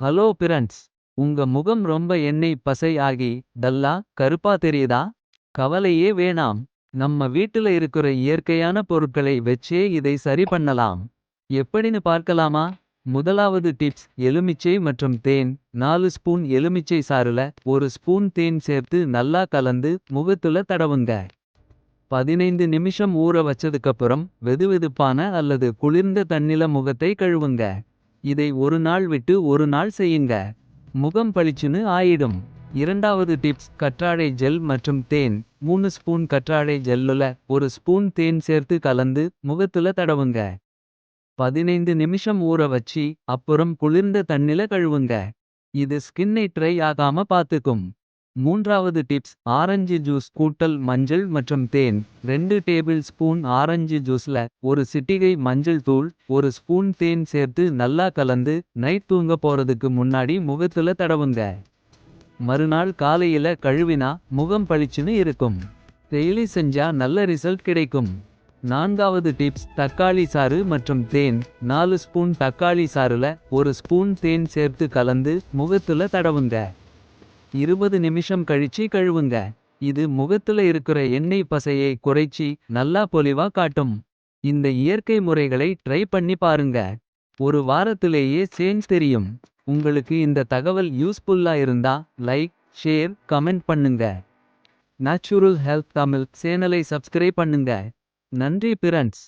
Hello friends உங்க முகம் ரொம்ப எண்ணெய் பசை ஆகி டல்லா கருப்பா தெரியுதா? கவலையே வேணாம். நம்ம வீட்டுல இருக்கிற இயற்கையான பொருட்களை வச்சே இதை சரி பண்ணலாம். எப்படின்னு பார்க்கலாமா? முதலாவது டிப்ஸ் எலுமிச்சை மற்றும் தேன். நாலு ஸ்பூன் எலுமிச்சை சாறுல ஒரு ஸ்பூன் தேன் சேர்த்து நல்லா கலந்து முகத்துல தடவுங்க. பதினைந்து நிமிஷம் ஊற வச்சதுக்கப்புறம் வெதுவெதுப்பான அல்லது குளிர்ந்த தண்ணில முகத்தை கழுவுங்க. இதை ஒரு நாள் விட்டு ஒரு நாள் செய்யுங்க. முகம் பளிச்சுன்னு ஆயிடும். இரண்டாவது டிப்ஸ் கற்றாழை ஜெல் மற்றும் தேன். மூணு ஸ்பூன் கற்றாழை ஜெல்லுல ஒரு ஸ்பூன் தேன் சேர்த்து கலந்து முகத்துல தடவுங்க. பதினைந்து நிமிஷம் ஊற வச்சி அப்புறம் குளிர்ந்த தண்ணில கழுவுங்க. இது ஸ்கின்னை ட்ரை ஆகாம பாத்துக்கும். மூன்றாவது டிப்ஸ் ஆரஞ்சு ஜூஸ் கூட்டல் மஞ்சள் மற்றும் தேன். ரெண்டு டேபிள் ஸ்பூன் ஆரஞ்சு ஜூஸ்ல ஒரு சிட்டிகை மஞ்சள் தூள் ஒரு ஸ்பூன் தேன் சேர்த்து நல்லா கலந்து நைட் தூங்க போறதுக்கு முன்னாடி முகத்துல தடவுங்க. மறுநாள் காலையில கழுவினா முகம் பளிச்சுன்னு இருக்கும். டெய்லி செஞ்சா நல்ல ரிசல்ட் கிடைக்கும். நான்காவது டிப்ஸ் தக்காளி சாறு மற்றும் தேன். நாலு ஸ்பூன் தக்காளி சாறுல ஒரு ஸ்பூன் தேன் சேர்த்து கலந்து முகத்துல தடவுங்க. இருபது நிமிஷம் கழிச்சு கழுவுங்க. இது முகத்துல இருக்கிற எண்ணெய் பசையை குறைச்சி நல்லா பொலிவா காட்டும். இந்த இயற்கை முறைகளை ட்ரை பண்ணி பாருங்க. ஒரு வாரத்திலேயே சேஞ்ச் தெரியும். உங்களுக்கு இந்த தகவல் யூஸ்ஃபுல்லா இருந்தா லைக் ஷேர் கமெண்ட் பண்ணுங்க. நேச்சுரல் ஹெல்த் தமிழ் சேனலை சப்ஸ்கிரைப் பண்ணுங்க. நன்றி பிரண்ட்ஸ்